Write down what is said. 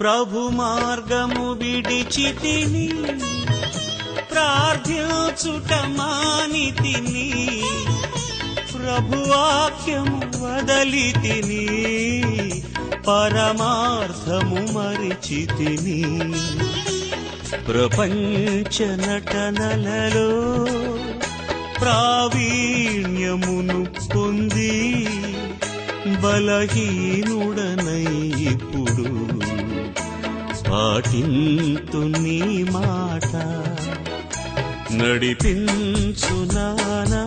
ప్రభు మార్గము విడిచితిని ప్రార్థించుట మానితిని ప్రభువాక్యము వదలితిని పరమార్థము మరిచితిని. ప్రపంచ నటనలలో ప్రావీణ్యమును పొంది బలహీనుడనై పాటింతు నీ మాట నడిపించు నానా